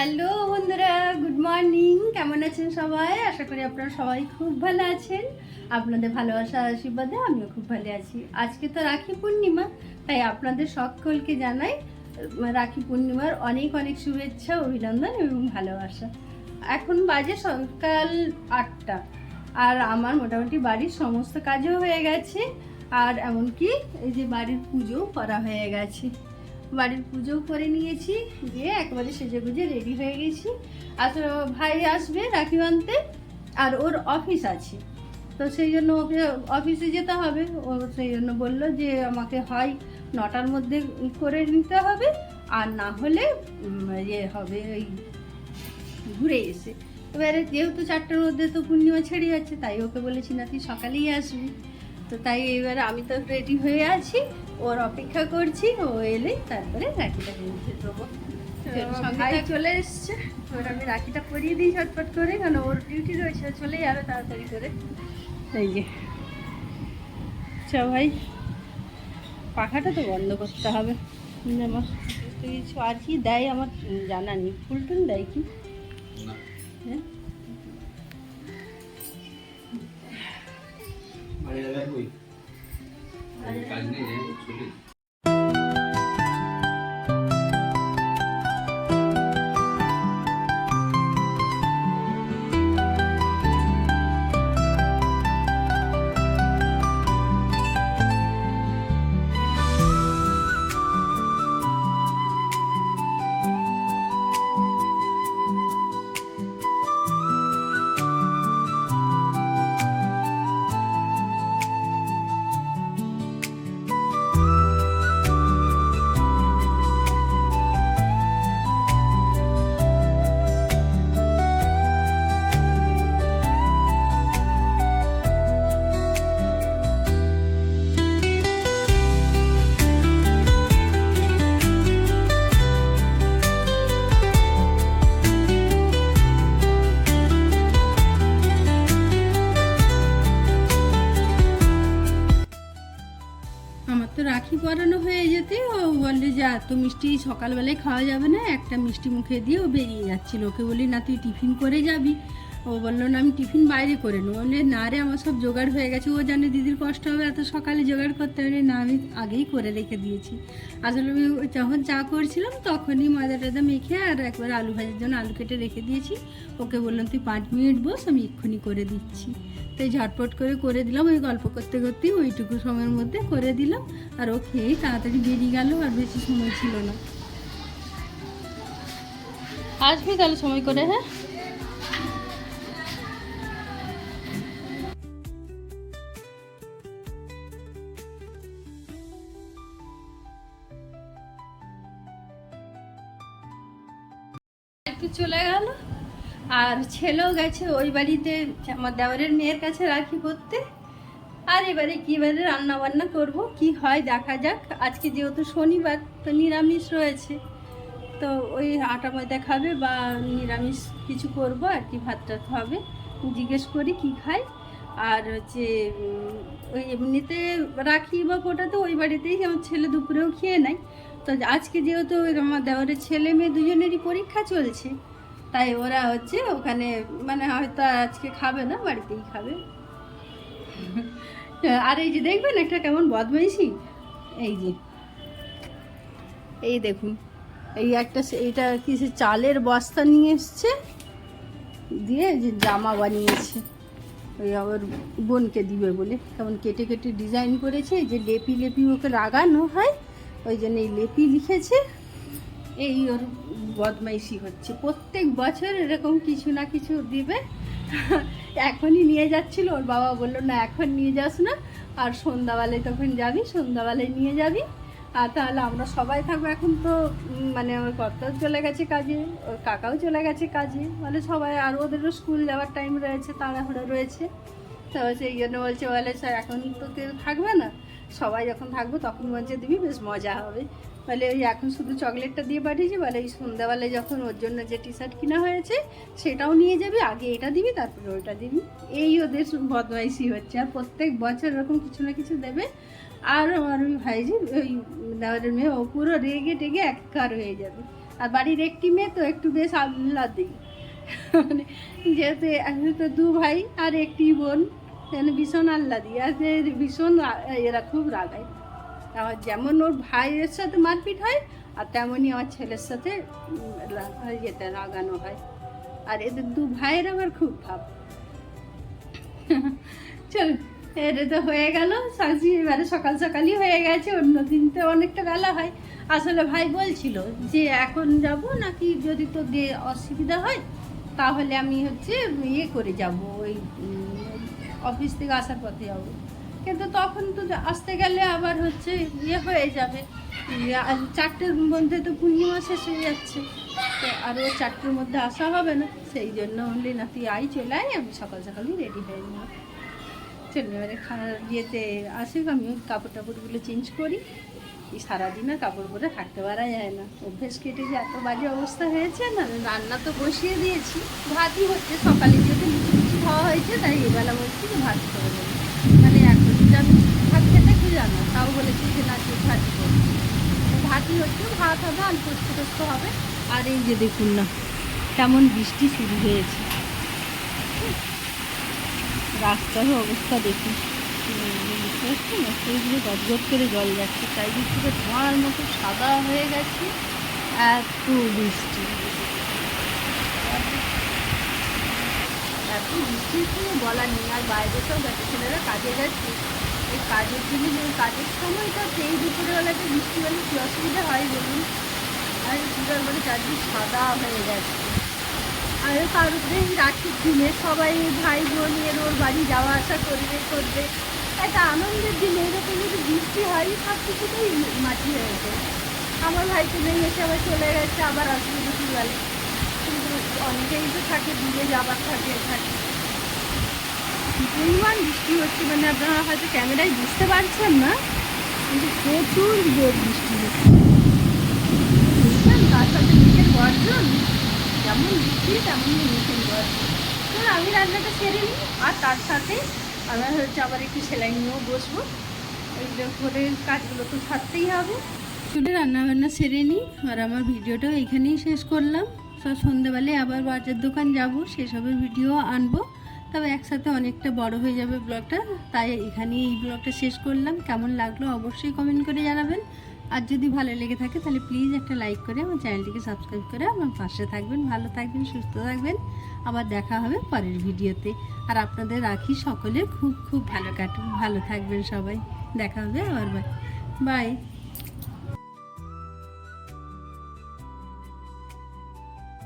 Hello বন্ধুরা, good morning. কেমন আছেন সবাই? আশা করি আপনারা সবাই খুব ভালো আছেন। আপনাদের ভালোবাসা আশীর্বাদে আমিও খুব ভালো আছি। আজকে তো রাখি পূর্ণিমা, তাই আপনাদের সকলকে জানাই রাখি পূর্ণিমার অনেক অনেক শুভেচ্ছা, অভিনন্দন এবং ভালোবাসা। এখন বাজে সকাল আটটা, আর আমার মোটামুটি বাড়ির সমস্ত কাজও হয়ে গেছে, আর এমনকি এই যে বাড়ির পুজোও করা হয়ে গেছে। বাড়ির পুজো করে নিয়েছি, দিয়ে একেবারে সেজে গুজে রেডি হয়ে গেছি। আসলে ভাই আসবে রাখি বাঁধতে, আর ওর অফিস আছে। তো সেই জন্য ওকে অফিসে যেতে হবে। ও সেই জন্য বলল যে আমাকে হয় নটার মধ্যে করে নিতে হবে, আর না হলে ইয়ে হবে ওই ঘুরে এসে। এবারে যেহেতু চারটার মধ্যে তো পূর্ণিমা ছেড়ে যাচ্ছে, তাই ওকে বলেছি না তুই সকালেই আসবি। তো তাই এবারে আমি তো রেডি হয়ে আছি। ওর অপেক্ষা করছি ও এলে তারপরে রাখিটা কিনতে দেবো। ভাই চলে এসছে। ওর আমি রাখিটা পরিয়ে দিই ঝটপট করে কারণ ওর ডিউটি রয়েছে চলে যাবে তাড়াতাড়ি করে। এই যে। চ ভাই পাখাটা তো বন্ধ করতে হবে। আমার কিছু আর কি দেয় আমার জানা নেই। ফুল টুল দেয় কি? না। হ্যাঁ? তো রাখি পরানো হয়ে যেতে ও বললে, যে এত মিষ্টি সকালবেলায় খাওয়া যাবে না, একটা মিষ্টি মুখে দিয়ে ও বেরিয়ে যাচ্ছিল। ওকে বলি না, তুই টিফিন করে যাবি। ও বলল, না, আমি টিফিন বাইরে করে নেব। বললে, না রে, আমার সব জোগাড় হয়ে গেছে। ও জানে দিদির কষ্ট হবে, এত সকালে জোগাড় করতে হবে। না, আমি আগেই করে রেখে দিয়েছি। আসলে আমি যখন চা করছিলাম, তখনই ময়দা টয়দা মেখে আর একবার আলু ভাজার জন্য আলু কেটে রেখে দিয়েছি। ওকে বললাম, তুই পাঁচ মিনিট বস, আমি এক্ষুনি করে দিচ্ছি। তাই ঝটপট করে করে দিলাম, ওই গল্প করতে করতেই ওইটুকু সময়ের মধ্যে করে দিলাম। আর ও খেয়েই তাড়াতাড়ি বেরিয়ে গেল, আর বেশি সময় ছিল না। আসবি তাহলে সময় করে হ্যাঁ? একটু চলে গেল। আর ছেলেও গেছে, ওই বাড়িতে আমার দেওয়ারের মেয়ের কাছে রাখি করতে আর এবারে কীবারে রান্না বান্না করব, কি হয় দেখা যাক। আজকে যেহেতু শনিবার, তো নিরামিষ রয়েছে। তো ওই আটা ময়দা খাবে বা নিরামিষ কিছু করব, আর কি ভাত টাত হবে। জিজ্ঞেস করি কি খাই। আর হচ্ছে ওই এমনিতে রাখি বা ফোটাতে ওই বাড়িতেই আমার ছেলে দুপুরেও খেয়ে নেয়। তো আজকে যেহেতু আমার দেওয়ারের ছেলে মেয়ে দুজনেরই পরীক্ষা চলছে, তাই ওরা হচ্ছে ওখানে মানে হয়তো আজকে খাবে না, বাড়িতেই খাবে। আর এই যে দেখবেন একটা কেমন বদমাইশি? এই যে। এই দেখুন, এই একটা সে- এইটা কি চালের বস্তা নিয়ে এসছে, দিয়ে যে জামা বানিয়েছে। ওই আবার বোনকে দিবে বলে, কেমন কেটে কেটে ডিজাইন করেছে যে লেপি লেপি ওকে লাগানো হয়। ওই জন্য এই লেপি লিখেছে। এই ওর বদমাইশি হচ্ছে। প্রত্যেক বছর এরকম কিছু না কিছু দিবে। এখনই নিয়ে যাচ্ছিল। ওর বাবা বলল, না, এখন নিয়ে যাস না। আর সন্ধ্যাবেলায় তখন যাবি, সন্ধ্যাবেলায় নিয়ে যাবি। আর তাহলে আমরা সবাই থাকব। এখন তো মানে আমার কর্তাও চলে গেছে কাজে, ওর কাকাও চলে গেছে কাজে। মানে সবাই, আর ওদেরও স্কুল যাওয়ার টাইম রয়েছে, তাড়াহুড়ো রয়েছে। তো সেই জন্য বলছে, বলে, স্যার, এখন তো কেউ থাকবে না। সবাই যখন থাকব তখন বলছে দিবি, বেশ মজা হবে। বলে ওই এখন শুধু চকলেটটা দিয়ে পাঠিয়েছি, বলে এই সন্ধ্যাবেলায় যখন ওর জন্য যে টি শার্ট কিনা হয়েছে, সেটাও নিয়ে যাবি, আগে এটা দিবি, তারপরে ওইটা দিবি। এই ওদের বদমাইশি হচ্ছে, আর প্রত্যেক বছর এরকম কিছু না কিছু দেবে। আর আমার ওই ভাইজি, ওই দেওয়ারের মেয়ে, ও পুরো রেগে টেগে একাকার হয়ে যাবে। আর বাড়ির একটি মেয়ে তো একটু বেশ আল্লাহ দিই মানে যেহেতু তো দু ভাই আর একটি বোন মানে ভীষণ আহ্লাদি। আর ভীষণ এরা খুব রাগায় আমার যেমন ওর ভাইয়ের সাথে মারপিট হয়, আর তেমনই আমার ছেলের সাথে ইয়েতে রাগানো হয়। আর এদের দু ভাইয়ের আবার খুব ভাব। চল, এটা তো হয়ে গেল। সাজি, এবারে সকাল সকালই হয়ে গেছে, অন্য দিন তো অনেকটা বেলা হয়। আসলে ভাই বলছিল যে, এখন যাব নাকি যদি তো অসুবিধা হয়, তাহলে আমি হচ্ছে ইয়ে করে যাব, ওই অফিস থেকে আসার পথে যাব। কিন্তু তখন তো আসতে গেলে আবার হচ্ছে ইয়ে হয়ে যাবে। চারটের মধ্যে তো পূর্ণিমা শেষ হয়ে যাচ্ছে। তো আরও চারটের মধ্যে আসা হবে না। সেই জন্য বললি, না, তুই আই চলে আয়, আমি সকাল সকালই রেডি হয়ে নেব। চলুন এবারে ইয়েতে আসুক আমি কাপড় টাপড়গুলো চেঞ্জ করি। এই সারাদিন আর কাপড় পরে থাকতে পারা যায় না। অভ্যেস কেটে যে এত বাজে অবস্থা হয়েছে, না, রান্না তো বসিয়ে দিয়েছি। ভাতই হচ্ছে, সকালে যেহেতু খাওয়া হয়েছে তাই এবেলা বলছি যে ভাত করে দেবো মানে এখন আমি ভাত খেতে কি জানো তাও বলেছি যে না তুই ভাত করবি ভাতই হচ্ছে ভাত হবে আলু পোস্ত টোস্ত হবে আর এই যে দেখুন না কেমন বৃষ্টি শুরু হয়েছে রাস্তার অবস্থা দেখুন সেইগুলো গদগদ করে জল যাচ্ছে চারিদিক থেকে ধোঁয়ার মতো সাদা হয়ে গেছে এত বৃষ্টি এত বৃষ্টির কোনো বলার নেই। আর বাইরে সব গেছে ছেলেরা কাজে যাচ্ছে। এই কাজের এই কাজের সময়টা সেই দুপুরবেলাতে হলে কী অসুবিধা হয় বলুন? আর পুরো মানে চারদিক সাদা হয়ে গেছে। আর তার উপরে এই রাখির দিনে সবাই, ভাই বোন এর ওর বাড়ি যাওয়া আসা করবে করবে, একটা আনন্দের দিনে, এরকম যদি বৃষ্টি হয়, সব কিছুতেই মাটি হয়ে যায়। আমার ভাইকে নিয়ে এসে আবার চলে গেছে, আবার আসবে দুপুরবেলা। অনেকেই তো থাকে, দূরে যাবার থাকে থাকে। পরিমাণ বৃষ্টি হচ্ছে মানে আপনারা হয়তো ক্যামেরায় বুঝতে পারছেন না, কিন্তু প্রচুর জোর বৃষ্টি হচ্ছে। তার সাথে নিজের গর্জন, যেমন বৃষ্টি, তেমনই নিজের গর্জন। আমি রান্নাটা সেরে নিই, আর তার সাথে আমার হচ্ছে আবার একটু সেলাই নিয়েও বসবো। এইগুলো করে কাজগুলো তো ছাড়তেই হবে। চলে রান্না বান্না সেরে নিই, আর আমার ভিডিওটাও এখানেই শেষ করলাম। সব সন্ধ্যেবেলায় আবার বাজার দোকান যাব, সেসবের ভিডিও আনব। তবে একসাথে অনেকটা বড় হয়ে যাবে ব্লগটা, তাই এখানেই এই ব্লগটা শেষ করলাম। কেমন লাগল অবশ্যই কমেন্ট করে জানাবেন। আর যদি ভালো লেগে থাকে, তাহলে প্লিজ একটা লাইক করে আমার চ্যানেলটিকে সাবস্ক্রাইব করে আমার পাশে থাকবেন। ভালো থাকবেন, সুস্থ থাকবেন। আবার দেখা হবে পরের ভিডিওতে। আর আপনাদের রাখি সকলে খুব খুব ভালো কাটুন ভালো থাকবেন সবাই। দেখা হবে আবার। Bye bye